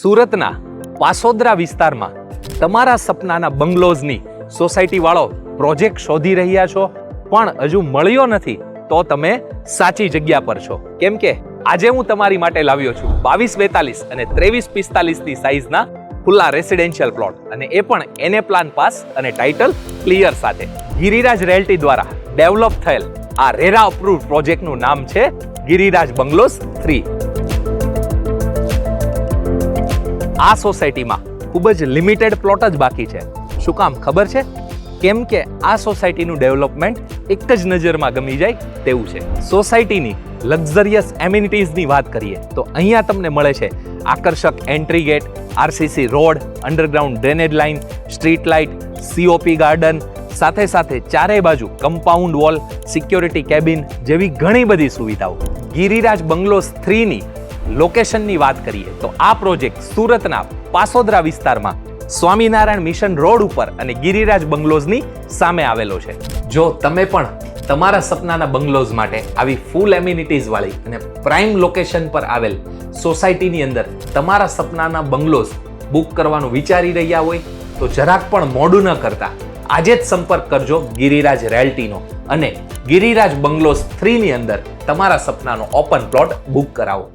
સુરતના પાસોદરા વિસ્તારમાં તમારા સપનાના બંગલોઝની સોસાયટીવાળો પ્રોજેક્ટ શોધી રહ્યા છો, પણ હજુ મળ્યો નથી, તો તમે સાચી જગ્યા પર છો. કેમ કે આજે હું તમારી માટે લાવ્યો છું બાવીસ બેતાલીસ અને ત્રેવીસ પિસ્તાલીસની સાઇઝના ખુલ્લા રેસિડેન્શિયલ પ્લોટ. અને એ પણ એને પ્લાન પાસ અને ટાઇટલ ક્લિયર સાથે. ગિરિરાજ રેલ્ટી દ્વારા ડેવલપ થયેલ આ રેરા અપ્રુવ પ્રોજેક્ટનું નામ છે ગિરિરાજ બંગલોઝ થ્રી. આ સોસાયટીમાં ખૂબ જ લિમિટેડ પ્લોટ જ બાકી છે. શું કામ ખબર છે? કેમ કે આ સોસાયટીનું ડેવલપમેન્ટ એક જ નજરમાં ગમી જાય તેવું છે. સોસાયટીની લક્ઝરિયસ એમ્યુનિટીઝની વાત કરીએ તો અહીંયા તમને મળે છે આકર્ષક entry gate, RCC road, underground drainage line, street light, COP garden, સાથે સાથે ચારેય બાજુ કમ્પાઉન્ડ વોલ, સિક્યોરિટી કેબિન જેવી ઘણી બધી સુવિધાઓ. ગિરિરાજ બંગલોઝ થ્રીની લોકેશનની વાત કરીએ તો આ પ્રોજેક્ટ સુરતના પાસોદરા વિસ્તારમાં સ્વામિનારાયણ મિશન રોડ ઉપર અને ગિરિરાજ બંગલોઝની સામે આવેલો છે. જો તમે પણ તમારા સપનાના બંગલોઝ માટે આવી ફૂલ એમ્યુનિટીઝ વાળી અને પ્રાઇમ લોકેશન પર આવેલ સોસાયટીની અંદર તમારા સપનાના બંગલોઝ બુક કરવાનું વિચારી રહ્યા હોય, તો જરાક પણ મોડું ન કરતા આજે જ સંપર્ક કરજો ગિરિરાજ રેલ્ટીનો અને ગિરિરાજ બંગલોઝ થ્રીની અંદર તમારા સપનાનો ઓપન પ્લોટ બુક કરાવો.